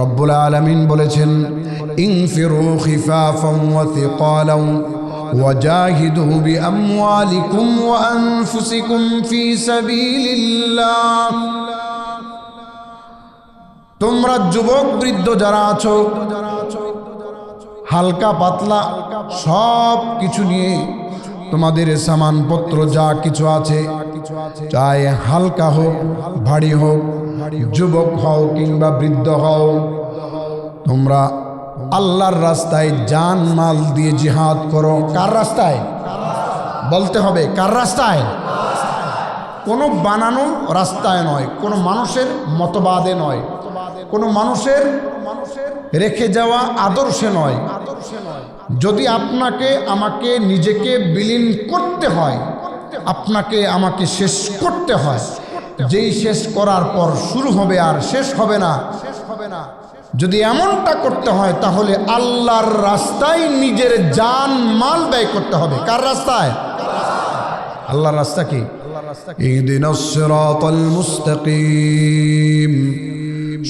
রব্বুল আলমিন বলেছেন ইনফিরু খিফাফাম ওয়া থিকালাম وجاهدوا بأموالكم وأنفسكم في سبيل الله তোমরা যুবক বৃদ্ধ যারা আছো হালকা পাতলা সব কিছু নিয়ে তোমাদের সামানপত্র যা কিছু আছে চাই হালকা হোক ভারী হোক যুবক হও কিংবা বৃদ্ধ হও, তোমরা আল্লাহর রাস্তায় জান মাল দিয়ে জিহাদ করো। কার রাস্তায়? বলতে হবে, কার রাস্তায়? কোনো বানানো রাস্তায় নয়, কোনো মানুষের মতবাদে নয়, কোনো মানুষের রেখে যাওয়া আদর্শে নয়। যদি আপনাকে, আমাকে নিজেকে বিলীন করতে হয়, আপনাকে আমাকে শেষ করতে হয়। যেই শেষ করার পর শুরু হবে আর শেষ হবে না শেষ হবে না। যদি এমনটা করতে হয় তাহলে আল্লাহর রাস্তায় নিজের যান মাল ব্যয় করতে হবে। কার রাস্তায়? আল্লাহর রাস্তা কি?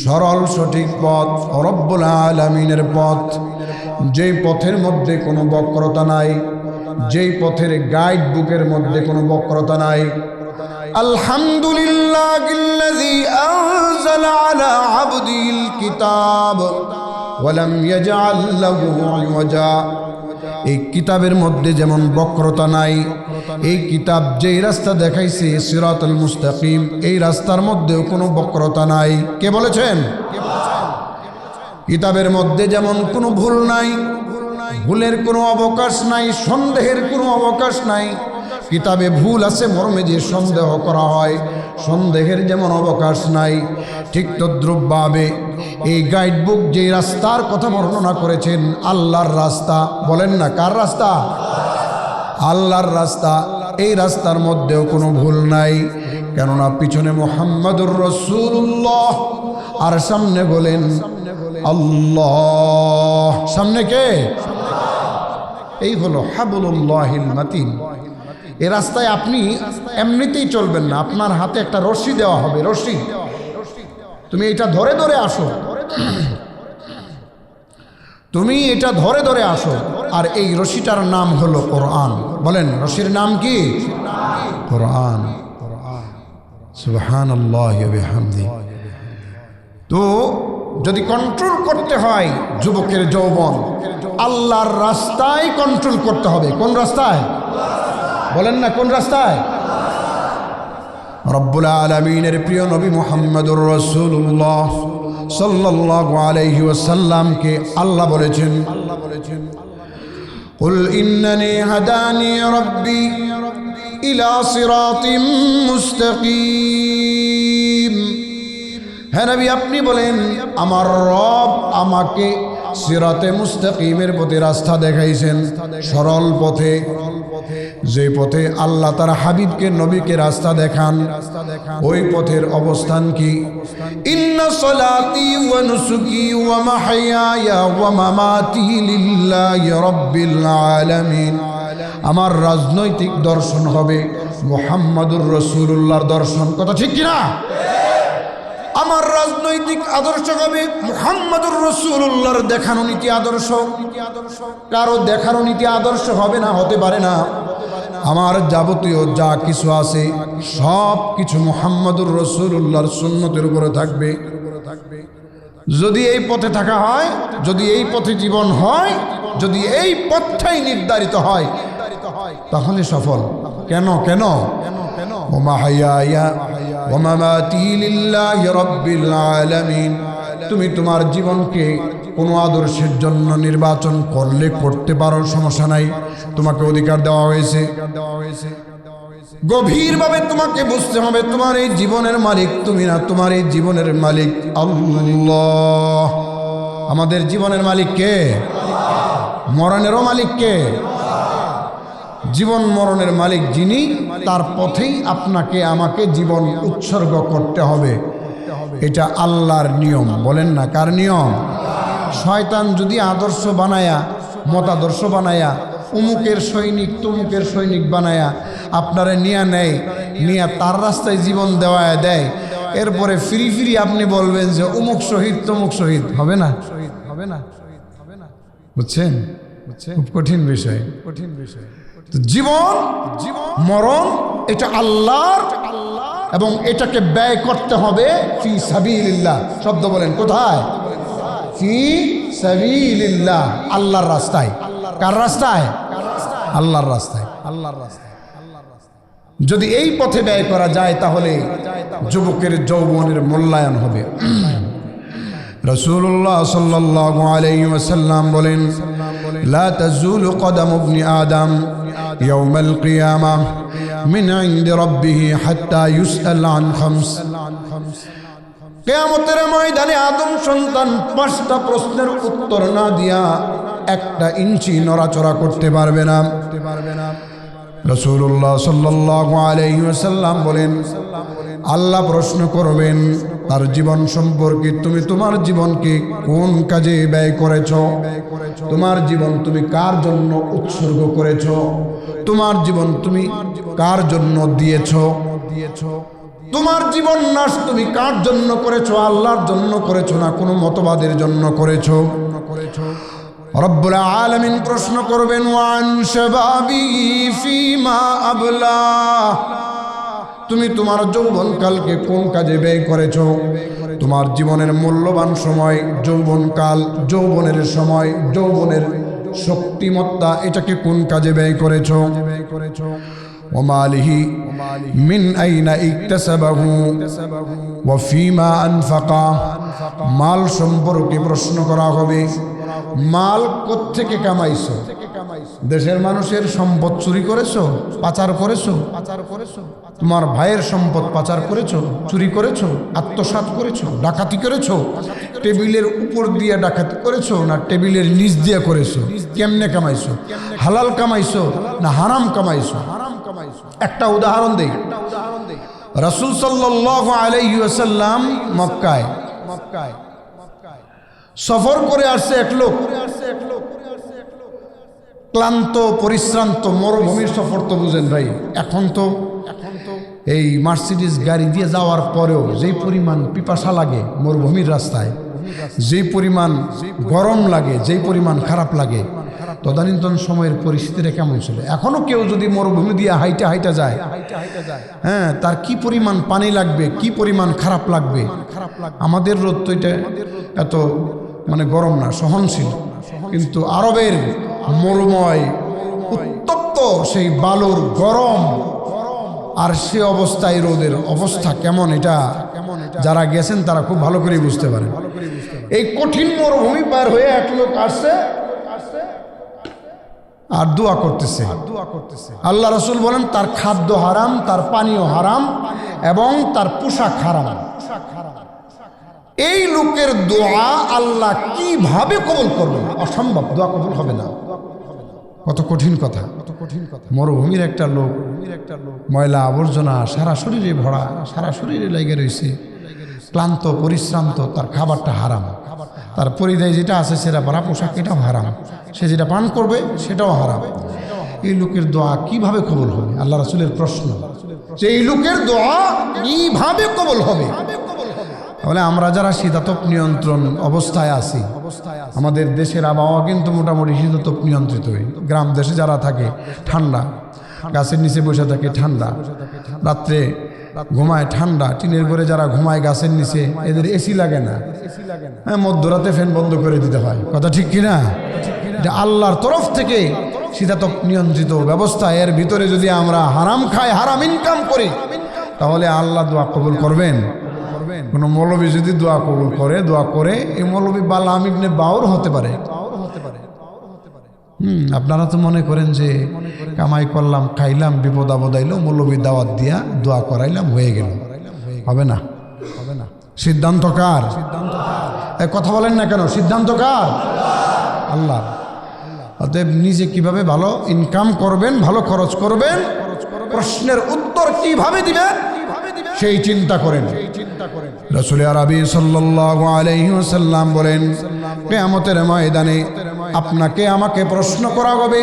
সরল সঠিক পথ অরব্বুল আলমিনের পথ। যেই পথের মধ্যে কোনো বক্রতা নাই যেই পথের গাইড বুকের মধ্যে কোনো বক্রতা নাই। আলহামদুলিল্লাহ। لله الذي أنزل على عبده الكتاب ولم يجعل له عوجا এই কিতাবের মধ্যে যেমন বক্রতা নাই এই কিতাব যেই রাস্তা দেখাইছে সিরাতুল মুস্তাকিম এই রাস্তার মধ্যেও কোনো বক্রতা নাই কে বলেছেন কিতাবের মধ্যে যেমন কোনো ভুল নাই ভুলের কোনো অবকাশ নাই সন্দেহের কোনো অবকাশ নাই কিতাবে ভুল আছে মর্মে যে সন্দেহ করা হয় সন্দেহের যেমন অবকাশ নাই, ঠিক তদ্রুপভাবে এই গাইডবুক যে রাস্তার কথা বর্ণনা করেছেন, আল্লাহর রাস্তা, বলেন না, কার রাস্তা? আল্লাহর রাস্তা, এই রাস্তার মধ্যেও কোনো ভুল নাই, কেননা পিছনে মোহাম্মদুর রসুল্লাহ আর সামনে বলেন আল্লাহ। সামনে কে? এই হলো হাবুল্লাহিল মাতিন। এ রাস্তায় আপনি এমনিতেই চলবেন না। আপনার হাতে একটা রশি দেওয়া হবে, রশি। তুমি এটা ধরে ধরে আসো। তুমি এটা ধরে ধরে আসো। আর এই রশিটার নাম হলো কোরআন। বলেন, রশির নাম কি? কোরআন। তো যদি কন্ট্রোল করতে হয় যুবকের যৌবন, আল্লাহর রাস্তায় কন্ট্রোল করতে হবে। কোন রাস্তায়? বলেন না কোন রাস্তায় রব্বুল আলমিনের প্রিয় নবী মোহাম্মদুর রসুল্লাহ সাল্লাহ আলহি ওসাল্লামকে আল্লাহ বলেছেন আল্লাহ বলেছেন قل إنني هداني ربي إلى صراط مستقيم হ্যাঁ নবী আপনি বলেন আমার রব আমাকে সিরাতে মুস্তাকিমের পথে রাস্তা দেখাইছেন। সরল পথে, যে পথে আল্লাহ তার হাবিবকে, নবীকে রাস্তা দেখান, ওই পথের অবস্থান কি? আমার রাজনৈতিক দর্শন হবে মোহাম্মদুর রসুল্লাহর দর্শন। কথা ঠিক কিনা? আমার রাজনৈতিক আদর্শ হবে মুহাম্মদুর রসুল্লাহর দেখানো নীতি আদর্শ। কারও দেখানো নীতি আদর্শ হবে না হতে পারে না। আমার যাবতীয় যা কিছু আছে সব কিছু মুহাম্মদুর রসুল্লাহর সুন্নতের উপরে থাকবে। যদি এই পথে থাকা হয় যদি এই পথে জীবন হয় যদি এই পথটাই নির্ধারিত হয় তাহলে সফল। কেন কেন? কেন ওমা তুমি তোমার জীবনকে কোনো আদর্শের জন্য নির্বাচন করলে করতে পারো, সমস্যা নাই। তোমাকে অধিকার দেওয়া হয়েছে। গভীরভাবে তোমাকে বুঝতে হবে, তোমার এই জীবনের মালিক তুমি না, তোমার এই জীবনের মালিক আল্লাহ। আমাদের জীবনের মালিক কে? মরণেরও মালিক কে? জীবন মরণের মালিক যিনি, তার পথেই আপনাকে, আমাকে জীবন উৎসর্গ করতে হবে। এটা আল্লাহর নিয়ম। বলেন না কার নিয়ম? শয়তান যদি আদর্শ বানায়া, মতাদর্শ বানায়া, উমুকের সৈনিক, তুমুকের সৈনিক বানায়া, আপনারা নিয়া নেয়, নিয়া তার রাস্তায় জীবন দেওয়া দেয়, এরপরে ফিরি ফিরি আপনি বলবেন যে অমুক শহীদ, তমুক শহীদ। হবে না? শহীদ হবে না শহীদ হবে না বুঝছেন? খুব কঠিন বিষয় কঠিন বিষয়। জীবন, মরণ, এটা আল্লাহর এবং এটাকে ব্যয় করতে হবে ফি সাবিলিল্লাহ। শব্দ বলেন, কোথায়? ফি সাবিলিল্লাহ, আল্লাহর রাস্তায়। কার রাস্তায়? আল্লাহর রাস্তায়। আল্লাহর রাস্তায় যদি এই পথে ব্যয় করা যায়, তাহলে যুবকের যৌবনের মূল্যায়ন হবে। রসুল্লাহ সাল্লাহ আলাইহি ওয়াসাল্লাম বলেন, লা তাজুলু কদম আদম يوم القيامة من عند ربه حتى يسأل عن خمس কেয়ামতের ময়দানে আদম সন্তান পাঁচটা প্রশ্নের উত্তর না দিয়া একটা ইঞ্চি নড়াচড়া করতে পারবে না পারবে না রসুল্লাহ সাল্লাহ আলাইসাল্লাম বলেন আল্লাহ প্রশ্ন করবেন, তার জীবন সম্পর্কে তুমি তোমার জীবনকে কোন কাজে ব্যয় করেছ? তোমার জীবন তুমি কার জন্য উৎসর্গ করেছ? তোমার জীবন তুমি কার জন্য দিয়েছ? দিয়েছ তোমার জীবন নাশ তুমি কার জন্য করেছ? আল্লাহর জন্য করেছ না কোনো মতবাদের জন্য করেছ? করেছ প্রশ্ন করবেন, ওয়ান ফিমা আবলা। তুমি তোমার যৌবনকালকে কোন কাজে ব্যয় করেছো তোমার জীবনের মূল্যবান সময় যৌবনকাল যৌবনের সময় যৌবনের শক্তিমত্তা এটাকে কোন কাজে ব্যয় করেছো ব্যয় করেছো وماله من أين اكتسبه وفيما أنفقه মাল সম্পর্কে প্রশ্ন করা হবে মাল কোত্থেকে কামাইছো দেশের মানুষের সম্পদ চুরি করেছ? পাচার করেছ? পাচার করেছ? তোমার ভাইয়ের সম্পদ পাচার করেছ? চুরি করেছ? আত্মসাৎ করেছ? ডাকাতি করেছ? টেবিলের উপর দিয়ে ডাকাতি করেছ না টেবিলের নিচ দিয়ে করেছ? কেমনে কামাইছো? হালাল কামাইছো না হারাম কামাইছো? হারাম কামাইছো একটা উদাহরণ দেই। রসুল সাল্লাহ আলাইসাল্লাম মক্কায় মক্কায়। সফর করে আসছে এক লোক। ক্লান্ত, পরিশ্রান্ত, মরুভূমির সফর তো বুঝেন ভাই। এখন তো এই মার্সিডিস গাড়ি দিয়ে যাওয়ার পরেও যেই পরিমাণ পিপাসা লাগে মরুভূমির রাস্তায়, যেই পরিমাণ গরম লাগে, যেই পরিমাণ খারাপ লাগে, তদানীন্তন সময়ের পরিস্থিতিটা কেমন ছিল? এখনও কেউ যদি মরুভূমি দিয়ে হাইটা হাইটা যায় হ্যাঁ তার কি পরিমাণ পানি লাগবে, কি পরিমাণ খারাপ লাগবে? আমাদের রোদ তো এটা এত মানে গরম না, সহনশীল। কিন্তু আরবের মরুময়, উত্তপ্ত সেই বালুর গরম আর সে অবস্থায় রোদের অবস্থা কেমন এটা যারা গেছেন তারা খুব ভালো করে বুঝতে পারেন। এই কঠিন মরুভূমি পার হয়ে এক লোক আসছে আর দোয়া করতেছে। আল্লাহ রসুল বলেন, তার খাদ্য হারাম, তার পানীয় হারাম এবং তার পোশাক হারাম। এই লোকের দোয়া আল্লাহ কীভাবে কবল করবেন? অসম্ভব, দোয়া কবল হবে না। কত কঠিন কথা। কত কঠিন কথা মরুভূমির একটা লোক একটা লোক ময়লা আবর্জনা সারা শরীরে ভরা, সারা শরীরে লেগে রয়েছে। ক্লান্ত, পরিশ্রান্ত, তার খাবারটা হারাম। তার পরিধেয় যেটা আছে, সেটা ভরা পোশাক, এটাও হারাম। সে যেটা পান করবে, সেটাও হারাম। এই লোকের দোয়া কীভাবে কবল হবে? আল্লাহ রাসুলের প্রশ্ন। যে এই লোকের দোয়া কীভাবে কবল হবে? তাহলে আমরা যারা শীতাতপ নিয়ন্ত্রণ অবস্থায় আছি, আমাদের দেশের আবহাওয়া কিন্তু মোটামুটি শীতাতপ নিয়ন্ত্রিত। গ্রাম দেশে যারা থাকে, ঠান্ডা, গাছের নিচে বসে থাকে, ঠান্ডা। রাত্রে ঘুমায় ঠান্ডা, টিনের ঘরে যারা ঘুমায় গাছের নিচে, এদের এসি লাগে না। হ্যাঁ মধ্যরাতে ফ্যান বন্ধ করে দিতে হয়। কথা ঠিক কিনা? এটা আল্লাহর তরফ থেকে শীতাতপ নিয়ন্ত্রিত ব্যবস্থা। এর ভিতরে যদি আমরা হারাম খাই, হারাম ইনকাম করি, তাহলে আল্লাহ দোয়া কবুল করবেন। কোনো মৌলবী যদি দোয়া কবুল করে, দোয়া করে, এই মৌলবী বালাম ইবনে বাউর হতে পারে। হুম, আপনারা তো মনে করেন যে কামাই করলাম, খাইলাম, বিপদ আপদ আইলো, মৌলবী দাওয়াত দিয়া দোয়া করাইলাম, হয়ে গেল। হবে না? হবে না সিদ্ধান্ত কার? সিদ্ধান্ত কথা বলেন না কেন? সিদ্ধান্ত কার? আল্লাহ। অতএব নিজে কীভাবে ভালো ইনকাম করবেন, ভালো খরচ করবেন, প্রশ্নের উত্তর কীভাবে দিবেন? সেই চিন্তা করেন। রসুল আরবি আলহিহাল্লাম বলেন, কেয়ামতের ময়দানে আপনাকে আমাকে প্রশ্ন করা হবে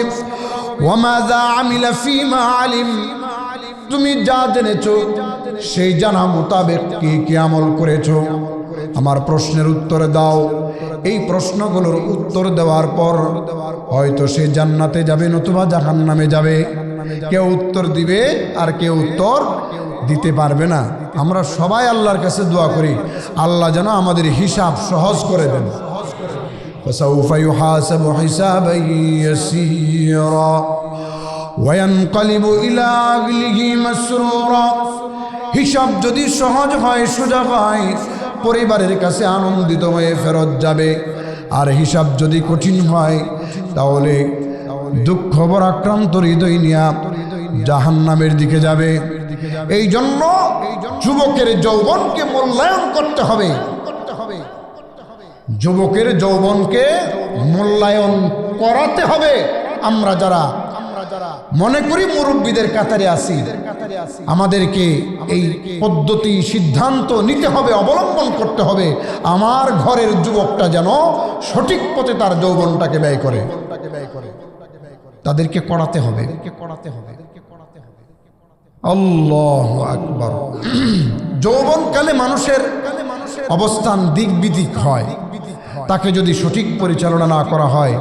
আলিম? তুমি যা জেনেছ, সেই জানা মোতাবেক কি কি আমল করেছ? আমার প্রশ্নের উত্তর দাও। এই প্রশ্নগুলোর উত্তর দেওয়ার পর হয়তো সে জান্নাতে যাবে নতুবা জাহান নামে যাবে। কেউ উত্তর দিবে আর কেউ উত্তর দিতে পারবে না আমরা সবাই আল্লাহর কাছে দোয়া করি আল্লাহ যেন আমাদের হিসাব সহজ করে দেন فسوف يحاسب حسابا يسيرا وينقلب إلى أهله مسرورا হিসাব যদি সহজ হয় সোজা হয় পরিবারের কাছে আনন্দিত হয়ে ফেরত যাবে আর হিসাব যদি কঠিন হয় তাহলে দুঃখ আক্রান্ত হৃদয় নিয়া জাহান নামের দিকে যাবে এই জন্য যুবকের যৌবনকে মূল্যায়ন করতে হবে। যুবকের যৌবনকে মূল্যায়ন করাতে হবে। আমরা যারা, মনে করি মুরব্বীদের কাতারে আসি আমাদেরকে এই পদ্ধতি, সিদ্ধান্ত নিতে হবে, অবলম্বন করতে হবে। আমার ঘরের যুবকটা যেন সঠিক পথে তার যৌবনটাকে ব্যয় করে। তাদেরকে করাতে হবে করাতে হবে। আল্লাহ আকবর। যৌবনকালে মানুষের অবস্থান দিক বিদিক হয়। তাকে যদি সঠিক পরিচালনা না করা হয়,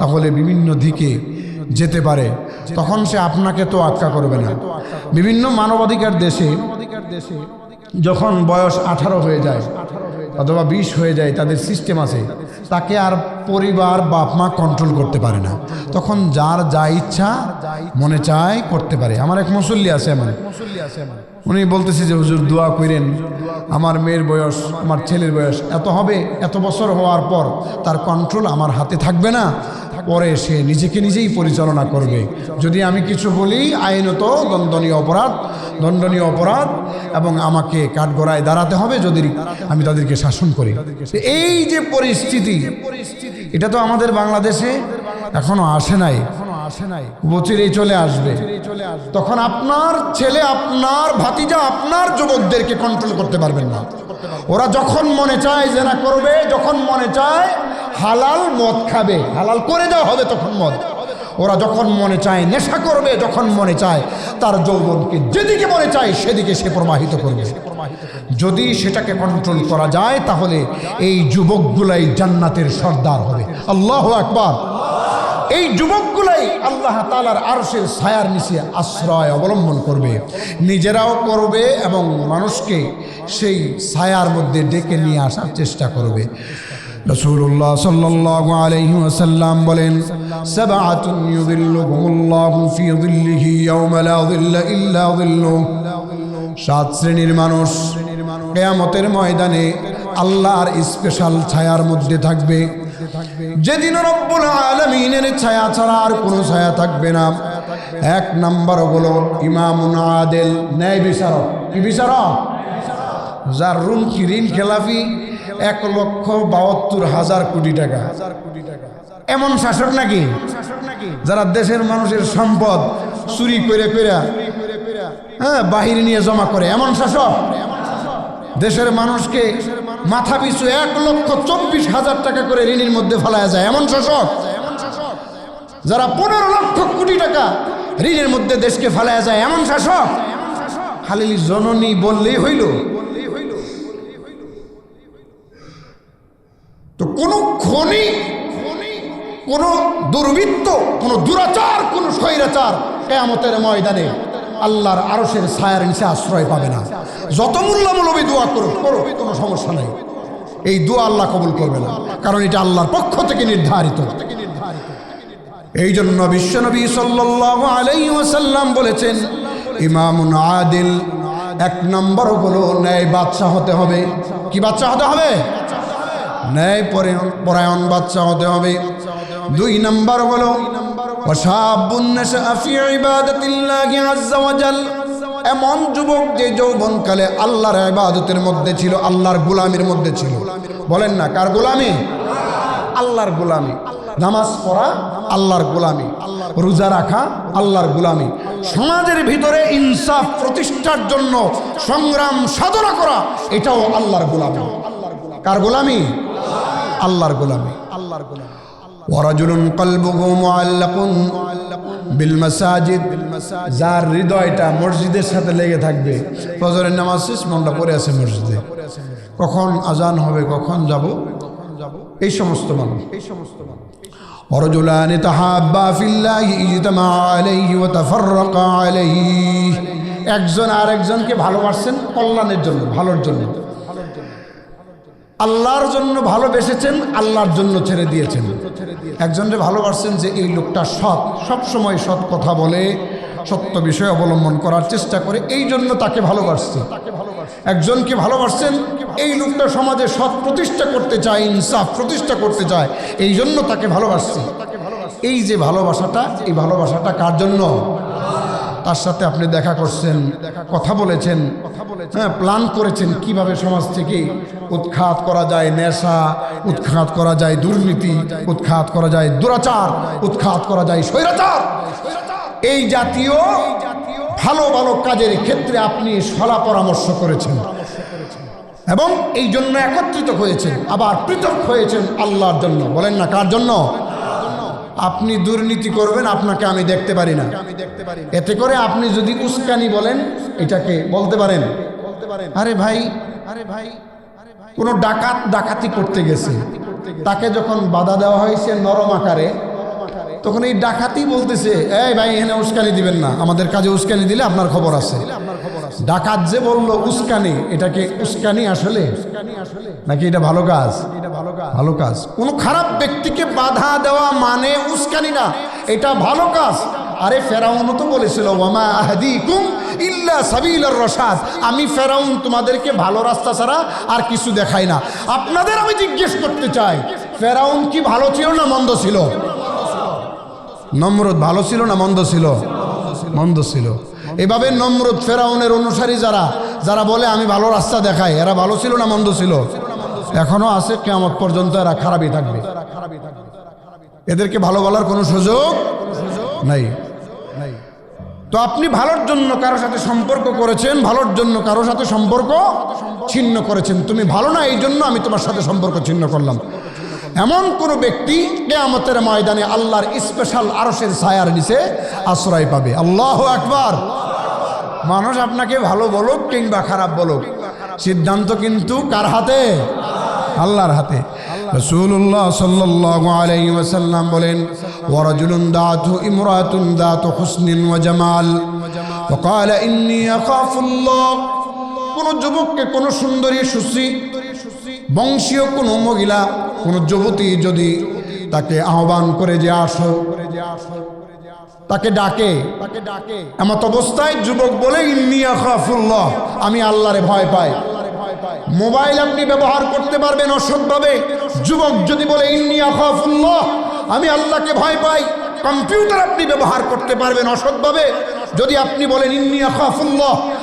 তাহলে বিভিন্ন দিকে যেতে পারে। তখন সে আপনাকে তো আটকা করবে না। বিভিন্ন মানবাধিকার দেশে যখন বয়স আঠারো হয়ে যায়, অথবা বিশ হয়ে যায়, তাদের সিস্টেম আছে। তাকে আর পরিবার বাপ মা কন্ট্রোল করতে পারে না। তখন যার যা ইচ্ছা মনে চায় করতে পারে। আমার এক মুসল্লি আছে আমার উনি বলতেছি যে, হুজুর, দোয়া করেন আমার মেয়ের বয়স, আমার ছেলের বয়স এত হবে, এত বছর হওয়ার পর তার কন্ট্রোল আমার হাতে থাকবে না। পরে সে নিজেকে নিজেই পরিচালনা করবে। যদি আমি কিছু বলি, আইনত দণ্ডনীয় অপরাধ দণ্ডনীয় অপরাধ এবং আমাকে কাঠগড়ায় দাঁড়াতে হবে যদি আমি তাদেরকে শাসন করি। এই যে পরিস্থিতি, এটা তো আমাদের বাংলাদেশে এখনও আসে নাই। আসে নাই বছরেই চলে আসবে। তখন আপনার ছেলে, আপনার ভাতিজা, আপনার যুবকদেরকে কন্ট্রোল করতে পারবেন না। ওরা যখন মনে চায় যে না করবে, যখন মনে চায় হালাল মদ খাবে, হালাল করে দেওয়া হবে তখন মদ। ওরা যখন মনে চায়, নেশা করবে, যখন মনে চায়, তার যৌবনকে যেদিকে মনে চায়, সেদিকে সে প্রবাহিত করবে। যদি সেটাকে কন্ট্রোল করা যায়, তাহলে এই যুবকগুলাই জান্নাতের সর্দার হবে। আল্লাহ আকবার। এই যুবকগুলাই আল্লাহ তালার আরশের ছায়ার নিচে আশ্রয় অবলম্বন করবে। নিজেরাও করবে এবং মানুষকে সেই ছায়ার মধ্যে ডেকে নিয়ে আসার চেষ্টা করবে। রসুল্লাহ সাল্লাহ আলহি ওসাল্লাম বলেন সাবাতুন ইউযিল্লুহুমুল্লাহু সাত শ্রেণির মানুষ কেয়ামতের ময়দানে আল্লাহর স্পেশাল ছায়ার মধ্যে থাকবে। যেদিন রব্বুল আলমিনের ছায়া ছাড়া আর কোনো ছায়া থাকবে না। এক নাম্বার হলো ইমামুন আদেল, ন্যায় বিচারক। কি বিচারক? যার রুম কি ঋণ খেলাফি? এক লক্ষ বাহাত্তর হাজার কোটি টাকা। এমন শাসক নাকি? যারা দেশের মানুষের সম্পদ চুরি করে করে হ্যাঁ বাহিরে নিয়ে জমা করে। এমন শাসক? দেশের মানুষকে মাথা পিছু এক লক্ষ চব্বিশ হাজার টাকা করে ঋণের মধ্যে ফেলায়া যায়। এমন শাসক? যারা পনেরো লক্ষ কোটি টাকা ঋণের মধ্যে দেশকে ফেলায়া যায়। এমন শাসক? খালি জননী বললেই হইল। তো কোনো খনি, কোনো দুর্বৃত্ত, কোনো দুরাচার, কোনো স্বৈরাচার কেয়ামতের ময়দানে আল্লাহর আরসের ছায়ার নিচে আশ্রয় পাবে না। যত মূল্যমূলবী দোয়া করো করো কোনো সমস্যা নেই। এই দোয়া আল্লাহ কবুল করবে না, কারণ এটা আল্লাহর পক্ষ থেকে নির্ধারিত। এই জন্য বিশ্বনবী সাল্লাহ আলাই বলেছেন, ইমামুন আদিল, এক নম্বর হলো ন্যায় বাদশাহ হতে হবে। কি বাচ্চা হতে হবে? ন্যায় পরায়ণ বাচ্চা হতে হবে। দুই নম্বর হলো এমন যুবক যে যৌবনকালে আল্লাহর ইবাদতের মধ্যে ছিল, আল্লাহর গোলামির মধ্যে ছিল। বলেন না, কার গোলামি? আল্লাহর গোলামি। নামাজ পড়া, আল্লাহর গোলামি। রোজা রাখা, আল্লাহর গোলামি। সমাজের ভিতরে ইনসাফ প্রতিষ্ঠার জন্য সংগ্রাম সাধনা করা, এটাও আল্লাহর গোলামি। কার গোলামি? আল্লাহর গোলামি আল্লাহর গোলামি ওয়ারাজুলুন কলবুহু মুআল্লাকুন বিল মাসাজিদ যার হৃদয়টা মসজিদের সাথে লেগে থাকবে ফজরের নামাজ শেষ মনটা পড়ে আছে মসজিদে কখন আজান হবে কখন যাব এই সমস্ত মানুষ এই সমস্ত মানুষ ورجلان تحابا في الله اجتمع عليه وتفرقا عليه একজন আর একজনকে ভালোবাসছেন কল্যাণের জন্য ভালোর জন্য আল্লাহর জন্য ভালোবেসেছেন, আল্লাহর জন্য ছেড়ে দিয়েছেন। একজনকে ভালোবাসছেন যে এই লোকটা সৎ সব সময় সৎ কথা বলে, সত্য বিষয় অবলম্বন করার চেষ্টা করে, এই জন্য তাকে ভালোবাসছে। একজনকে ভালোবাসছেন, এই লোকটা সমাজে সৎ প্রতিষ্ঠা করতে চায়, ইনসাফ প্রতিষ্ঠা করতে চায়, এই জন্য তাকে ভালোবাসছে। এই যে ভালোবাসাটা, এই ভালোবাসাটা কার জন্য? তার সাথে আপনি দেখা করছেন, কথা বলেছেন হ্যাঁ প্ল্যান করেছেন কীভাবে সমাজ থেকে উৎখাত করা যায় নেশা, উৎখাত করা যায় দুর্নীতি, উৎখাত করা যায় দুরাচার, উৎখাত করা যায় স্বৈরাচার। এই জাতীয় ভালো ভালো কাজের ক্ষেত্রে আপনি সলা পরামর্শ করেছেন এবং এই জন্য একত্রিত হয়েছেন, আবার পৃথক হয়েছেন আল্লাহর জন্য। বলেন না কার জন্য? আপনি দুর্নীতি করবেন, আপনাকে আমি দেখতে পারি না। এতে করে আপনি যদি উস্কানি বলেন, এটাকে বলতে পারেন। আরে ভাই আরে ভাই কোন ডাকাত ডাকাতি করতে গেছে। তাকে যখন বাধা দেওয়া হয়েছে নরম আকারে, তখন এই ডাকাতি বলতেছে, এই ভাই, এখানে উস্কানি দিবেন না। আমাদের কাজে উস্কানি দিলে আপনার খবর আছে। ডাকাত যে বলল উস্কানি এটাকে উস্কানি আসলে? নাকি এটা ভালো কাজ? ভালো কাজ। কোন খারাপ ব্যক্তিকে বাধা দেওয়া মানে উস্কানি না এটা ভালো কাজ। আরে ফেরাউন তো বলেছিল ওয়ামা আহাদিকুম ইল্লা সাবিলার রসাদ আমি ফেরাউন তোমাদেরকে ভালো রাস্তা ছাড়া আর কিছু দেখাই না। আপনাদের আমি জিজ্ঞেস করতে চাই ফেরাউন কি ভালো ছিল না মন্দ ছিল? নম্রত ভালো ছিল না মন্দ ছিল? মন্দ ছিল। এভাবে নম্রত ফেরাউনের অনুসারী যারা যারা বলে, আমি ভালো রাস্তা দেখাই। এরা ভালো ছিল না মন্দ ছিল? এখনও আছে কেমন পর্যন্ত এরা খারাপই থাকবে। এদেরকে ভালো বলার কোনো সুযোগ নাই। তো আপনি ভালোর জন্য কারোর সাথে সম্পর্ক করেছেন, ভালোর জন্য কারোর সাথে সম্পর্ক ছিন্ন করেছেন। তুমি ভালো না, এই জন্য আমি তোমার সাথে সম্পর্ক ছিন্ন করলাম। এমন কোনো ব্যক্তি কেয়ামতের ময়দানে আল্লাহর স্পেশাল আরসের ছায়ার নিচে আশ্রয় পাবে। আল্লাহ একবার মানুষ আপনাকে ভালো বলুক কিংবা খারাপ বলুক সিদ্ধান্ত কিন্তু কার হাতে আল্লাহর হাতে রসুল্লাহ সাল্লাল্লাহু আলাইহি ওয়াসাল্লাম বলেন ওয়ারাজুলুন দাতু ইমরাতুন দাতু হুসনিন ওয়া জামাল وقال إني أخاف الله কোন যুবককে কোন সুন্দরী সুশ্রী বংশীয় কোন মহিলা কোন যুবতী যদি তাকে আহ্বান করে যে আসো তাকে ডাকে। তাকে ডাকে এমত অবস্থায় যুবক বলে ইন্নিয়া আমি আল্লাহরে ভয় পাই। মোবাইল আপনি ব্যবহার করতে পারবেন অসৎভাবে। যুবক যদি বলে ইন্নিয়া আমি আল্লাহকে ভয় পাই। কম্পিউটার আপনি ব্যবহার করতে পারবেন অসৎভাবে। যদি আপনি বলেন ইন্নিয়া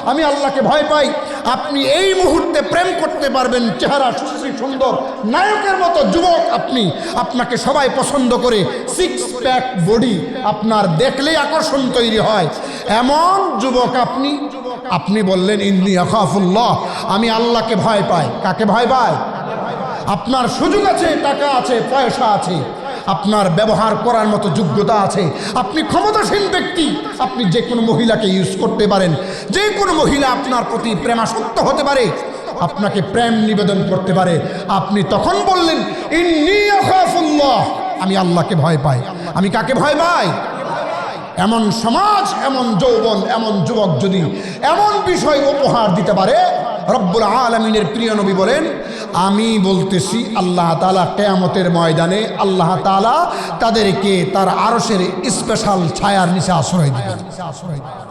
আমি আল্লাহকে ভয় পাই। আপনি এই মুহূর্তে প্রেম করতে পারবেন, চেহারা সুশ্রী সুন্দর, নায়কের মতো যুবক আপনি। আপনাকে সবাই পছন্দ করে সিক্স প্যাক বডি আপনার দেখলেই আকর্ষণ তৈরি হয়। এমন যুবক আপনি আপনি বললেন, ইন্নি আখাফুল্লাহ, আমি আল্লাহকে ভয় পাই। কাকে ভয় পায়? আপনার সুযোগ আছে, টাকা আছে, পয়সা আছে। আপনার ব্যবহার করার মতো যোগ্যতা আছে। আপনি ক্ষমতাসীন ব্যক্তি, আপনি যে কোনো মহিলাকে ইউজ করতে পারেন। যে কোনো মহিলা আপনার প্রতি প্রেমাসক্ত হতে পারে, আপনাকে প্রেম নিবেদন করতে পারে। আপনি তখন বললেন আমি আল্লাহকে ভয় পাই। আমি কাকে ভয় পাই? এমন সমাজ, এমন যৌবন, এমন যুবক যদি এমন বিষয় উপহার দিতে পারে রব্বুল আলমিনের প্রিয় নবী বলেন, আমি বলতেছি, আল্লাহ তালা কেয়ামতের ময়দানে আল্লাহ তালা তাদেরকে তার আরসের স্পেশাল ছায়ার নিচে আশ্রয় দিবেন আশ্রয় দিবেন।